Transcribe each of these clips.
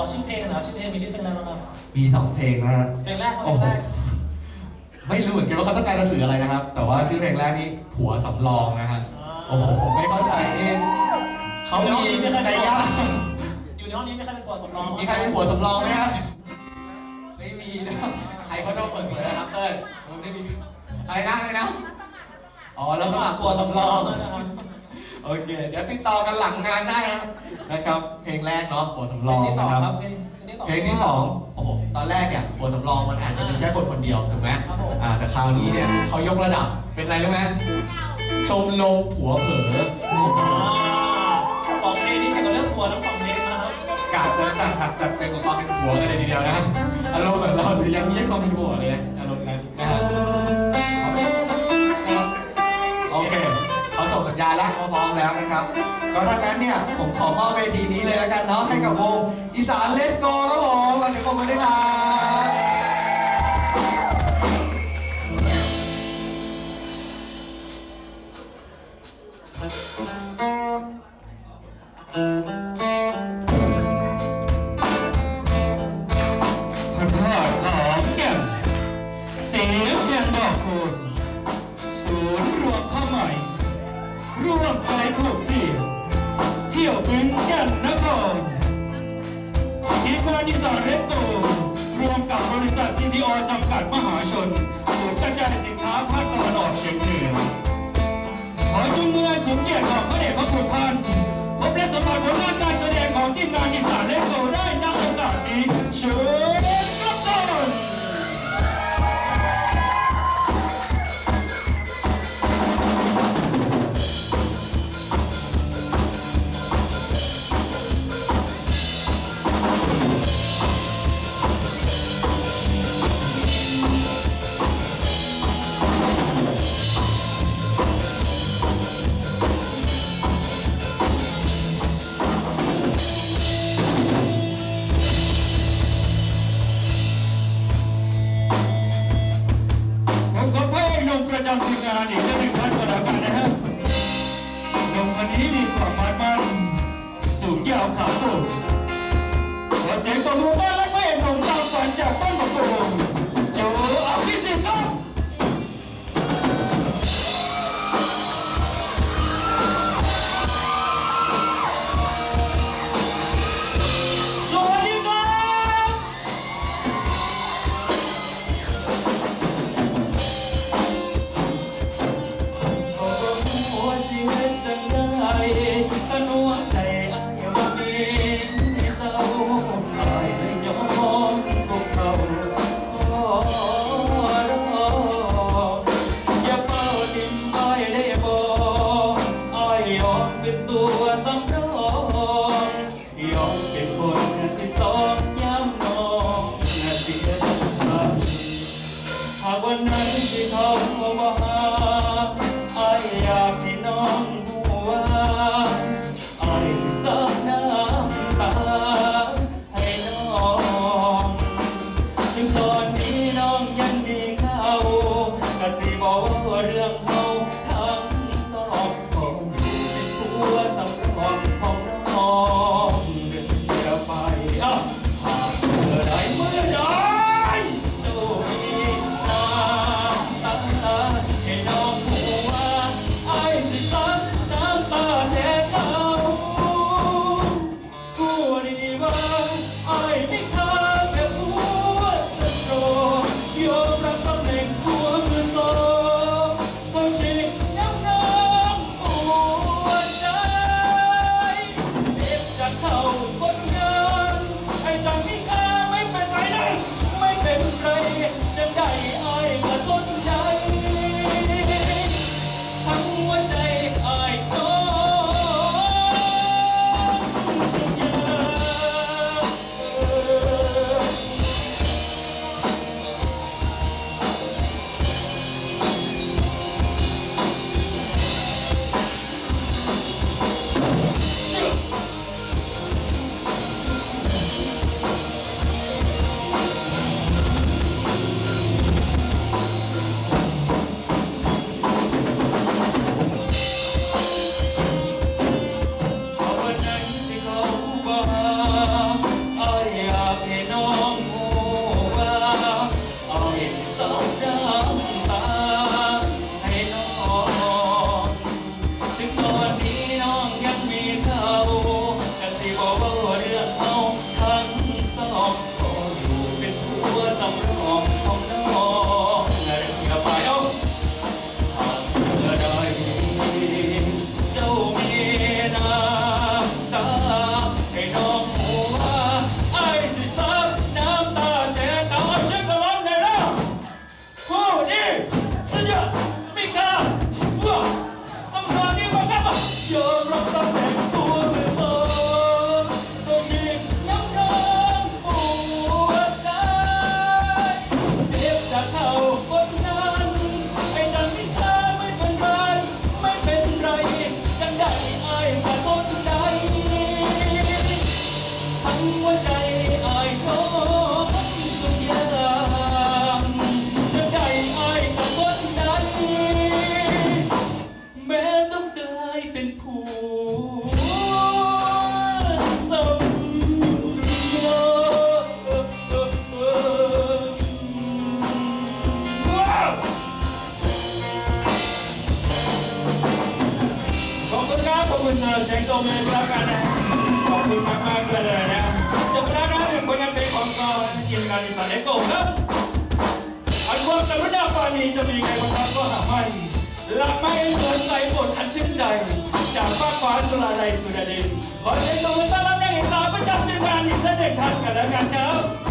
อชื่อเพลงหนะชื่อเพลงมีชื่อเพลงอะไรบ้างครับมีสองเพลงนะฮะ เพลงแรกครับเพโอ้ลงโหแรก ไม่รู้เหมือนกันว่าเขาต้องการจะสื่ออะไรนะครับ แต่ว่าชื่อเพลงแรกนี่ผัวสำรองนะฮะ โอ้โห ผมไม่เข้าใจนี่เขามีใจยากอยู่ในห้องนี้ไม่ใครเป็นผัวสำรองมีใครเป็นผัวสำรองไหมฮะไม่มีนะใครเขาต้องเปิดเผยนะครับเต้ยมันไม่มีอะไรนะอะไรนะ อ๋อ แล้วก็ผัวสำรองนะครับ โอเค เดี๋ยวติดต่อกันหลังงานได้นะนะครับ เพลงแรกเนาะผัวสำเพรลองงที่สองนะครับครับเพลงที่สองเพลงที่สองโอ้โหตอนแรกเนี่ยผัวสำรองมันอาจจะเป็นแค่คนคนเดียวถูกไหมครับผม อ่าแต่คราวนี้เนี่ยเขายกระดับเป็นอะไรรู้ไหมชมรมผัวเผลอสองเพลงนี้เกี่ยวกับเรื่องผัวทั้งสองเพลงนะครับกาจะจัดหนักจัดเต็มกับความเป็นผัวกันเลยทีเดียวนะอารมณ์แบบเราถือยังยี้ความเป็นผัวเลยนะอารมณ์นั้นนะฮะโาแล้วว่าพร้อมแล้วนะครับ ก็ถ้างั้นเนี่ยผมขอมอบเวทีนี้เลยแล้วกันเนาะให้กับวงอีสานเลสโกครับผมวันนี้ผมมาด้วยครับ ร่วมใจผูกเสี่ยวเที่ยวบึงแก่นนครทีมงานอีสานเรดโกรวมกับบริษัทซีทีอจำกัดมหาชนศูนย์กระจายสินค้าภาคตะวันออกเฉียงเหนือขอจุงมือสมเกียรติของพระเดชพระคุณท่านพบและสัมผัสผลงานการแสดงของทีมงานนิสานเลโสามศูมย์ขอเสียงตบมือ เสียงตบมือแล้วกันนะขอบคุณมากมากเลยนะจบแล้วนะเป็นผลงานเพลงของกอจินงานอิสระเอ็กโกครับอันความสำเร็จตอนนี้จะมีใครบ้างก็หาไม่หลับไม่สนใจบทอันชื่นใจ จากฟ้าฟ้าจุราใจสุดาดินขอเสียงตบมือต้อนรับนักศึกษาประจำทีมงานอิสระเด่งท่านกันแล้วกันครับ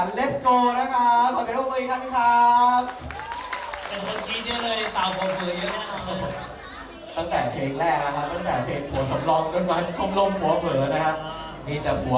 านเลสโกนะครับขอเสียงปรบมืออีกครั้งหนึงครับเป็นคนคิดเยอะเลยสาวผมเบื่อเยอะแน่นอนเลยตั้งแต่เพลงแรกนะครับตั้งแต่เพลงหัวสำรองจนมาชมรมหัวเผลอนะครับมีแต่หัว